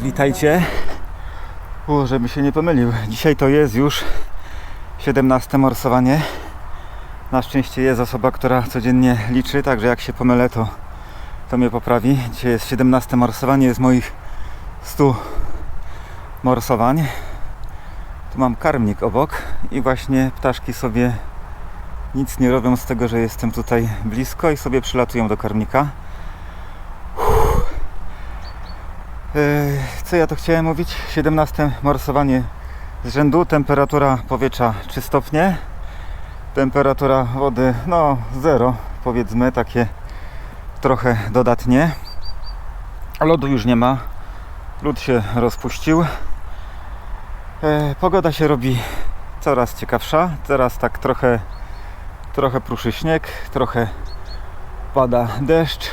Witajcie. U, żeby się nie pomylił. Dzisiaj to jest już 17 morsowanie. Na szczęście jest osoba, która codziennie liczy, także jak się pomylę, to, to mnie poprawi. Dzisiaj jest 17 morsowanie z moich 100 morsowań. Tu mam karmnik obok i właśnie ptaszki sobie nic nie robią z tego, że jestem tutaj blisko i sobie przylatują do karmnika. Co ja to chciałem mówić? 17 morsowanie z rzędu. Temperatura powietrza 3 stopnie. Temperatura wody no 0 powiedzmy, takie trochę dodatnie. Lodu już nie ma. Lód się rozpuścił. E, Pogoda się robi coraz ciekawsza. Teraz tak trochę, trochę pruszy śnieg, trochę pada deszcz.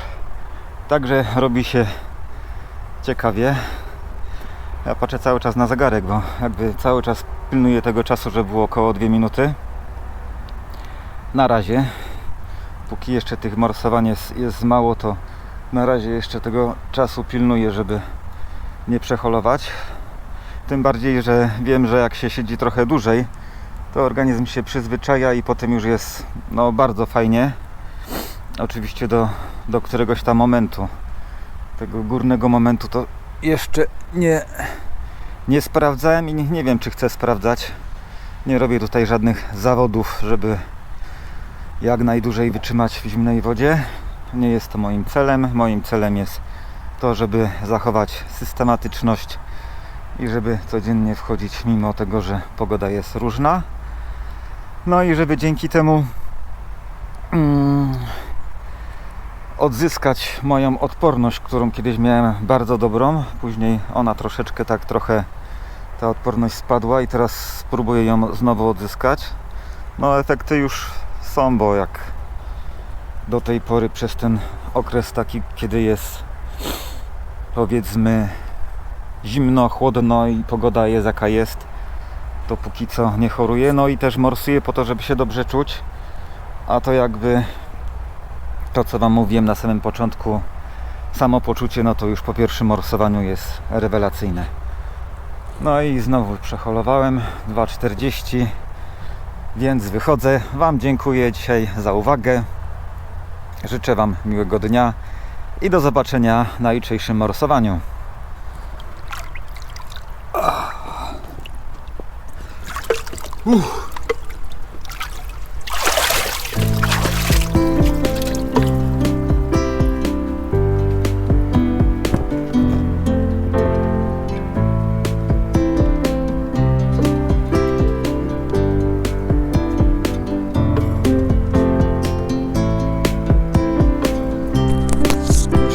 Także robi się ciekawie. Ja patrzę cały czas na zegarek, bo jakby cały czas pilnuję tego czasu, żeby było około 2 minuty. Na razie, póki jeszcze tych morsowań jest, jest mało, to na razie jeszcze tego czasu pilnuję, żeby nie przeholować. Tym bardziej, że wiem, że jak się siedzi trochę dłużej, to organizm się przyzwyczaja i potem już jest no, bardzo fajnie. Oczywiście do, do któregoś tam momentu tego górnego momentu to jeszcze nie, nie sprawdzałem i nie, nie wiem, czy chcę sprawdzać. Nie robię tutaj żadnych zawodów, żeby jak najdłużej wytrzymać w zimnej wodzie. Nie jest to moim celem. Moim celem jest to, żeby zachować systematyczność i żeby codziennie wchodzić, mimo tego, że pogoda jest różna. No i żeby dzięki temu. Mm, odzyskać moją odporność, którą kiedyś miałem bardzo dobrą. Później ona troszeczkę tak trochę ta odporność spadła i teraz spróbuję ją znowu odzyskać. No efekty już są, bo jak do tej pory przez ten okres taki, kiedy jest powiedzmy zimno, chłodno i pogoda jest jaka jest, to póki co nie choruję. No i też morsuję po to, żeby się dobrze czuć. A to jakby to, co Wam mówiłem na samym początku, samopoczucie, no to już po pierwszym morsowaniu jest rewelacyjne. No i znowu przeholowałem 2,40, więc wychodzę. Wam dziękuję dzisiaj za uwagę. Życzę Wam miłego dnia i do zobaczenia na jutrzejszym morsowaniu. Uff.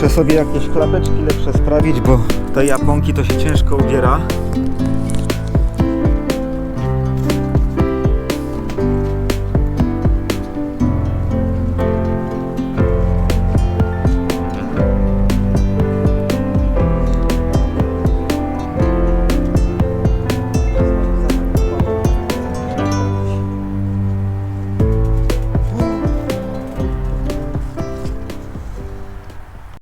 Sobie jakieś klapeczki lepsze sprawić, bo te japonki to się ciężko ubiera.